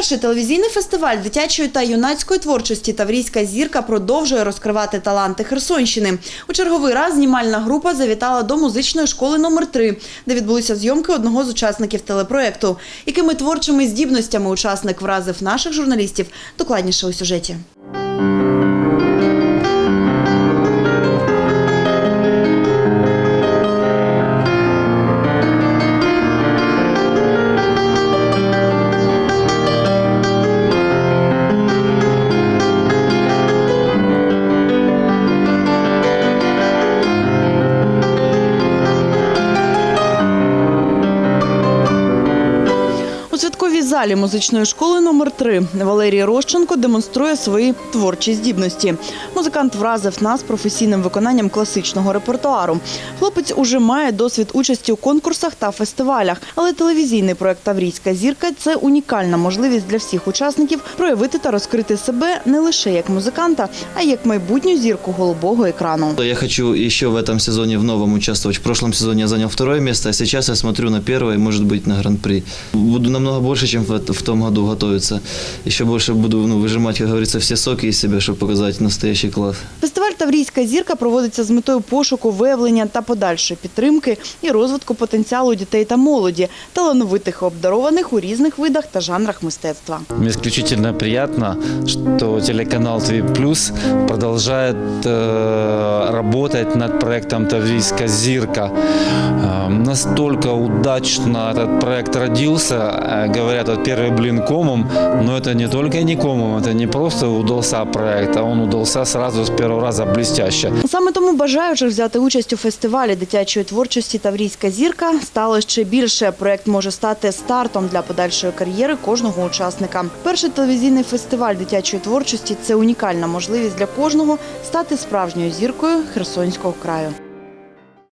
Перший телевізійний фестиваль дитячої та юнацької творчості Таврійська зірка продовжує розкривати таланти Херсонщини. У черговий раз знімальна група завітала до музичної школи номер 3 де відбулися зйомки одного з учасників телепроекту. Якими творчими здібностями учасник вразив наших журналістів, докладніше у сюжеті. У залі музичної школи номер 3 Валерій Рощенко демонструє свої творчі здібності. Музикант вразив нас професійним виконанням класичного репертуару. Хлопець уже має досвід участі у конкурсах та фестивалях, але телевізійний проект Таврійська зірка це унікальна можливість для всіх учасників проявити та розкрити себе не лише як музиканта, а й як майбутню зірку голубого екрану. Я хочу еще в этом сезоне в новом участвовать. В прошлом сезоне я занял второе место, а сейчас я смотрю на первое и, может быть, на гран-при. Буду намного больше, чем в, эт- в том году готовиться. Еще больше буду ну, выжимать, как говорится, все соки из себя, чтобы показать настоящий класс. Фестиваль Таврійська зірка проводиться з метою пошуку, виявлення та подальшої підтримки і розвитку потенціалу дітей та молоді, талановитих і обдарованих у різних видах та жанрах мистецтва. Мне исключительно приятно, что телеканал ТВ Плюс продолжает э, работать над проектом «Таврийская зирка». Э, настолько удачно этот проект родился, э, говорят, вот первый блин комом, но это не только не комом, это не просто удался проект, а он удался сразу с первого раза блестяще. Саме тому бажаючих взяти участь у фестивалі дитячої творчості Таврійська зірка стало ще більше. Проект може стати стартом для подальшої кар'єри кожного учасника. Перший телевізійний фестиваль дитячої творчості це унікальна можливість для кожного стати справжньою зіркою Херсонського краю.